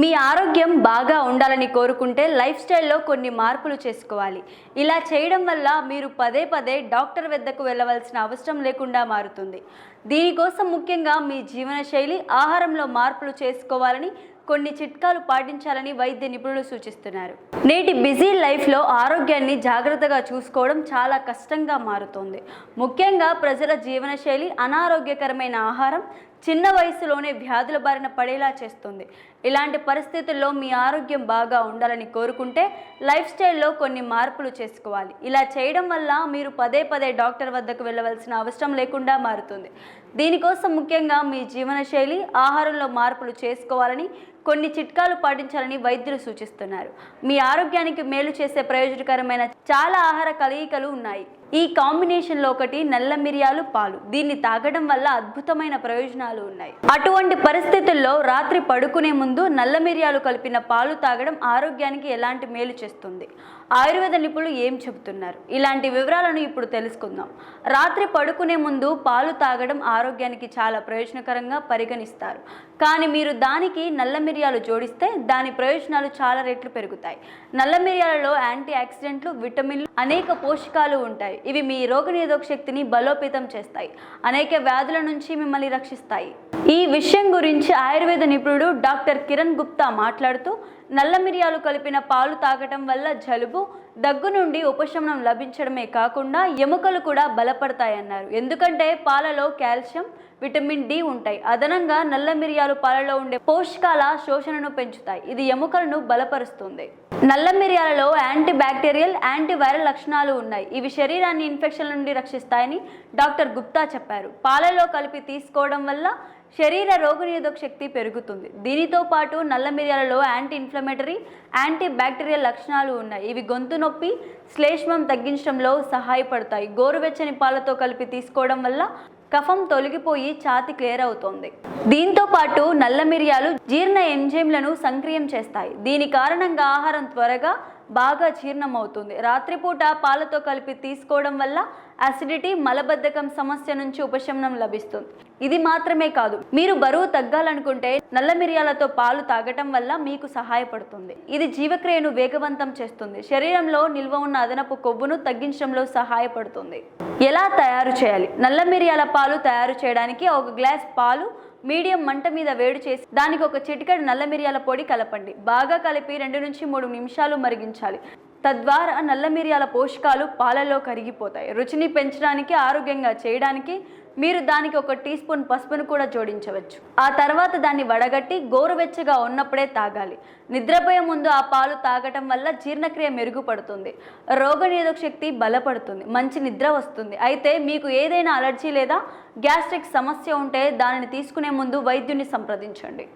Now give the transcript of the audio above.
మీ ఆరోగ్యం బాగా ఉండాలని కోరుకుంటే లైఫ్ స్టైల్లో కొన్ని మార్పులు చేసుకోవాలి. ఇలా చేయడం వల్ల మీరు పదే పదే డాక్టర్ వద్దకు వెళ్ళవలసిన అవసరం లేకుండా మారుతుంది. దీనికోసం ముఖ్యంగా మీ జీవనశైలి ఆహారంలో మార్పులు చేసుకోవాలని కొన్ని చిట్కాలు పాటించాలని వైద్య నిపుణులు సూచిస్తున్నారు. నేటి బిజీ లైఫ్లో ఆరోగ్యాన్ని జాగ్రత్తగా చూసుకోవడం చాలా కష్టంగా మారుతోంది. ముఖ్యంగా ప్రజల జీవనశైలి అనారోగ్యకరమైన ఆహారం చిన్న వయసులోనే వ్యాధుల బారిన పడేలా చేస్తుంది. ఇలాంటి పరిస్థితుల్లో మీ ఆరోగ్యం బాగా ఉండాలని కోరుకుంటే లైఫ్ స్టైల్లో కొన్ని మార్పులు చేసుకోవాలి. ఇలా చేయడం వల్ల మీరు పదే పదే డాక్టర్ వద్దకు వెళ్ళవలసిన అవసరం లేకుండా మారుతుంది. దీనికోసం ముఖ్యంగా మీ జీవనశైలి ఆహారంలో మార్పులు చేసుకోవాలని కొన్ని చిట్కాలు పాటించాలని వైద్యులు సూచిస్తున్నారు. మీ ఆరోగ్యానికి మేలు చేసే ప్రయోజనకరమైన చాలా ఆహార కలయికలు ఉన్నాయి. ఈ కాంబినేషన్లో ఒకటి నల్ల మిరియాలు పాలు. దీన్ని తాగడం వల్ల అద్భుతమైన ప్రయోజనాలు ఉన్నాయి. అటువంటి పరిస్థితుల్లో రాత్రి పడుకునే ముందు నల్ల మిరియాలు కలిపిన పాలు తాగడం ఆరోగ్యానికి ఎలాంటి మేలు చేస్తుంది? ఆయుర్వేద నిపుణులు ఏం చెబుతున్నారు? ఇలాంటి వివరాలను ఇప్పుడు తెలుసుకుందాం. రాత్రి పడుకునే ముందు పాలు తాగడం ఆరోగ్యానికి చాలా ప్రయోజనకరంగా పరిగణిస్తారు. కానీ మీరు దానికి నల్ల మిరియాలు జోడిస్తే దాని ప్రయోజనాలు చాలా రెట్లు పెరుగుతాయి. నల్ల మిరియాలలో యాంటీ ఆక్సిడెంట్లు విటమిన్లు అనేక పోషకాలు ఉంటాయి. ఇవి మీ రోగనిరోధక శక్తిని బలోపేతం చేస్తాయి. అనేక వ్యాధుల నుంచి మిమ్మల్ని రక్షిస్తాయి. ఈ విషయం గురించి ఆయుర్వేద నిపుణుడు డాక్టర్ కిరణ్ గుప్తా మాట్లాడుతూ నల్ల మిరియాలు కలిపిన పాలు తాగటం వల్ల జలుబు దగ్గు నుండి ఉపశమనం లభించడమే కాకుండా ఎముకలు కూడా బలపడతాయన్నారు. ఎందుకంటే పాలలో కాల్షియం విటమిన్ డి ఉంటాయి. అదనంగా నల్ల మిరియాలు పాలలో ఉండే పోషకాల శోషణను పెంచుతాయి. ఇది ఎముకలను బలపరుస్తుంది. నల్ల మిరియాలలో యాంటీ బ్యాక్టీరియల్ యాంటీవైరల్ లక్షణాలు ఉన్నాయి. ఇవి శరీరాన్ని ఇన్ఫెక్షన్ నుండి రక్షిస్తాయని డాక్టర్ గుప్తా చెప్పారు. పాలలో కలిపి తీసుకోవడం వల్ల శరీర రోగనిరోధక శక్తి పెరుగుతుంది. దీనితో పాటు నల్ల మిరియాలలో యాంటీ ఇన్ఫ్లమేటరీ యాంటీ బ్యాక్టీరియల్ లక్షణాలు ఉన్నాయి. ఇవి గొంతు నొప్పి శ్లేష్మం తగ్గించడంలో సహాయపడతాయి. గోరువెచ్చని పాలతో కలిపి తీసుకోవడం వల్ల కఫం తొలగిపోయి ఛాతి క్లియర్ అవుతోంది. దీంతో పాటు నల్ల మిరియాలు జీర్ణ ఎంజైమ్లను సంక్రియం చేస్తాయి. దీని కారణంగా ఆహారం త్వరగా బాగా జీర్ణమవుతుంది. రాత్రిపూట పాలతో కలిపి తీసుకోవడం వల్ల అసిడిటీ మలబద్ధకం సమస్య నుంచి ఉపశమనం లభిస్తుంది. ఇది మాత్రమే కాదు మీరు బరువు తగ్గాలనుకుంటే నల్ల మిరియాలతో పాలు తాగటం వల్ల మీకు సహాయపడుతుంది. ఇది జీవక్రియను వేగవంతం చేస్తుంది. శరీరంలో నిల్వ ఉన్న అదనపు కొవ్వును తగ్గించడంలో సహాయపడుతుంది. ఎలా తయారు చేయాలి? నల్ల మిరియాల పాలు తయారు చేయడానికి ఒక గ్లాస్ పాలు మీడియం మంట మీద వేడి చేసి దానికి ఒక చిటికెడు నల్ల మిరియాల పొడి కలపండి. బాగా కలిపి రెండు నుంచి మూడు నిమిషాలు మరిగించాలి. తద్వారా నల్ల మిరియాల పోషకాలు పాలలో కరిగిపోతాయి. రుచిని పెంచడానికి ఆరోగ్యంగా చేయడానికి మీరు దానికి ఒక టీ స్పూన్ పసుపును కూడా జోడించవచ్చు. ఆ తర్వాత దాన్ని వడగట్టి గోరువెచ్చగా ఉన్నప్పుడే తాగాలి. నిద్రపోయే ముందు ఆ పాలు తాగటం వల్ల జీర్ణక్రియ మెరుగుపడుతుంది. రోగనిరోధక శక్తి బలపడుతుంది. మంచి నిద్ర వస్తుంది. అయితే మీకు ఏదైనా అలర్జీ లేదా గ్యాస్ట్రిక్ సమస్య ఉంటే దానిని తీసుకునే ముందు వైద్యుని సంప్రదించండి.